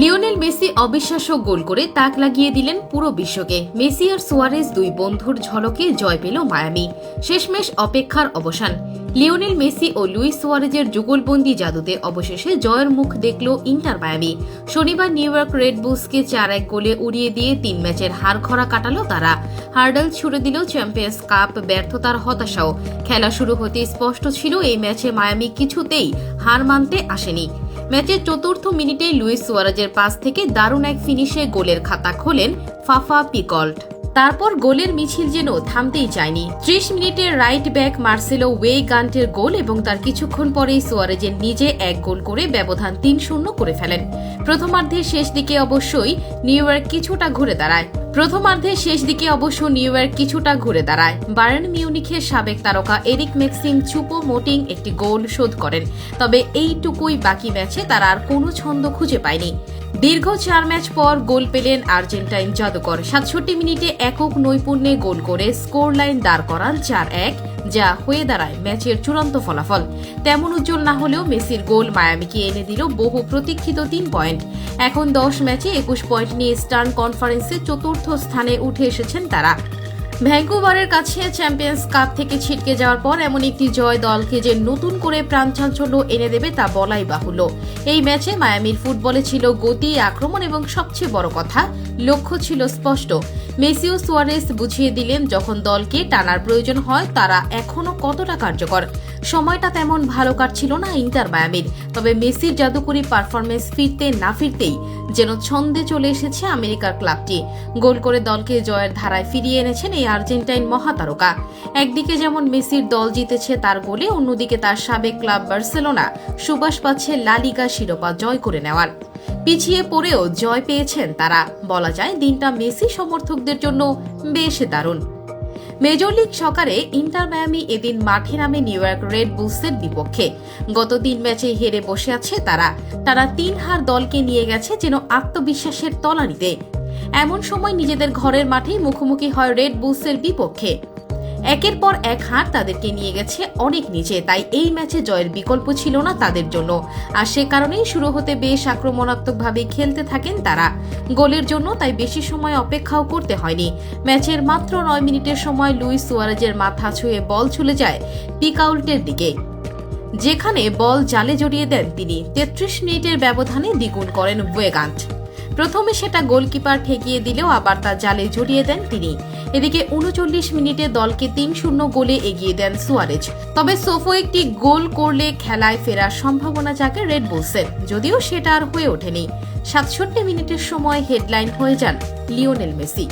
Lionel Messi অবিশ্বাস্য গোল করে তাক লাগিয়ে দিলেন পুরো বিশ্বকে। মেসি আর সুয়ারেজ দুই বন্ধুর ঝলকে জয় পেল মায়ামি। শেষমেশ অপেক্ষার অবসান। লিওনেল মেসি ও লুইস সুয়ারেজের যুগলবন্দি জাদুতে অবশেষে জয়ের মুখ দেখল ইন্টার মায়ামি। শনিবার নিউ ইয়র্ক রেড বুলসকে চার এক গোলে উড়িয়ে দিয়ে তিন ম্যাচের হার খরা কাটালো তারা। হার্ডল ছুড়ে দিল চ্যাম্পিয়ন্স কাপ ব্যর্থতার হতাশাও। খেলা শুরু হতে স্পষ্ট ছিল, এই ম্যাচে মায়ামি কিছুতেই হার মানতে আসেনি। ম্যাচের চতুর্থ মিনিটেই লুইস সুয়ারেজের পাস থেকে দারুণ এক ফিনিশে গোলের খাতা খোলেন ফাফা পিকল্ট। তারপর গোলের মিছিল যেন থামতেই চায়নি। ত্রিশ মিনিটে রাইট ব্যাক মার্সেলো ওয়ে গান্টের গোল এবং তার কিছুক্ষণ পরেই সোয়ারেজের নিজে এক গোল করে ব্যবধান তিন শূন্য করে ফেলেন। প্রথমার্ধের শেষ দিকে অবশ্যই নিউ ইয়র্ক কিছুটা ঘুরে দাঁড়ায়। প্রথমার্ধের শেষ দিকে অবশ্য নিউ ইয়র্ক কিছুটা ঘুরে দাঁড়ায়। বার্ন মিউনিখের সাবেক তারকা এরিক ম্যাক্সিম চুপো মোটিং একটি গোল শোধ করেন, তবে এইটুকুই বাকি ম্যাচে তার আর কোনো ছন্দ খুঁজে পায়নি। দীর্ঘ চার ম্যাচ পর গোল পেলেন আর্জেন্টাইন জাদুকর। সাতষট্টি মিনিটে একক নৈপুণ্যে গোল করে স্কোর লাইন দাঁড় করান চার এক। যা হয়ে দাঁড়ায় ম্যাচের চূড়ান্ত ফলাফল। তেমন উজ্জ্বল না হলেও মেসির গোল মায়ামিকে এনে দিল বহু প্রতীক্ষিত তিন পয়েন্ট। এখন দশ ম্যাচে একুশ পয়েন্ট নিয়ে স্টার্ন কনফারেন্সে চতুর্থ স্থানে উঠে এসেছেন তারা। ভ্যাঙ্কুভারের কাছে চ্যাম্পিয়ন্স কাপ থেকে ছিটকে যাওয়ার পর এমন একটি জয় দলকে যে নতুন করে প্রাণচাঞ্চল্য এনে দেবে তা বলাই বাহুল্য। এই ম্যাচে মায়ামির ফুটবলে ছিল গতি, আক্রমণ এবং সবচেয়ে বড় কথা, লক্ষ্য ছিল স্পষ্ট। মেসিও সুয়ারেস বুঝিয়ে দিলেন, যখন দলকে টানার প্রয়োজন হয়, তারা এখনও কতটা কার্যকর। সময়টা তেমন ভালো কাটছিল না ইন্টার মায়ামির। তবে মেসির জাদুকরী পারফরমেন্স ফিরতে না ফিরতেই যেন ছন্দে চলে এসেছে আমেরিকার ক্লাবটি। গোল করে দলকে জয়ের ধারায় ফিরিয়ে এনেছেন এই আর্জেন্টাইন মহাতারকা। একদিকে যেমন মেসির দল জিতেছে তার গোলে, অন্যদিকে তার সাবেক ক্লাব বার্সেলোনা সুবাস পাচ্ছে লালিগা শিরোপা জয় করে নেওয়ার। পিছিয়ে পড়েও জয় পেয়েছেন তারা। বলা যায় দিনটা মেসি সমর্থকদের জন্য বেশ দারুণ। মেজর লিগ সকারে ইন্টার মায়ামি এদিন মাঠে নামে নিউ ইয়র্ক রেড বুলসের বিপক্ষে। গত তিন ম্যাচে হেরে বসে আছে তারা। তারা তিন হার দলকে নিয়ে গেছে যেন আত্মবিশ্বাসের তলানিতে। এমন সময় নিজেদের ঘরের মাঠেই মুখোমুখি হয় রেড বুলসের বিপক্ষে একের পর এক হার তাদেরকে নিয়ে গেছে অনেক নিচে, তাই এই ম্যাচে জয়ের বিকল্প ছিল না তাদের জন্য। আর সে কারণেই শুরু হতে বেশ আক্রমণাত্মকভাবে খেলতে থাকেন তারা। গোলের জন্য তাই বেশি সময় অপেক্ষাও করতে হয়নি। ম্যাচের মাত্র নয় মিনিটের সময় লুইস সুয়ারেজের মাথা ছুঁয়ে বল চলে যায় পিকাউল্টের দিকে। যেখানে বল জালে জড়িয়ে দেন তিনি। তেত্রিশ মিনিটের ব্যবধানে দ্বিগুণ করেন ওয়েগান্ট প্রথমে সেটা গোলকিপার ঠেকিয়ে দিলেও আবার তা জালে জড়িয়ে দেন তিনি। এদিকে উনচল্লিশ মিনিটে দলকে তিন শূন্য গোলে এগিয়ে দেন সুয়ারেজ। তবে সোফো একটি গোল করলে খেলায় ফেরার সম্ভাবনা জাগে রেড বুলসের যদিও সেটা আর হয়ে ওঠেনি। সাতষট্টি মিনিটের সময় হেডলাইন হয়ে যান লিওনেল মেসি।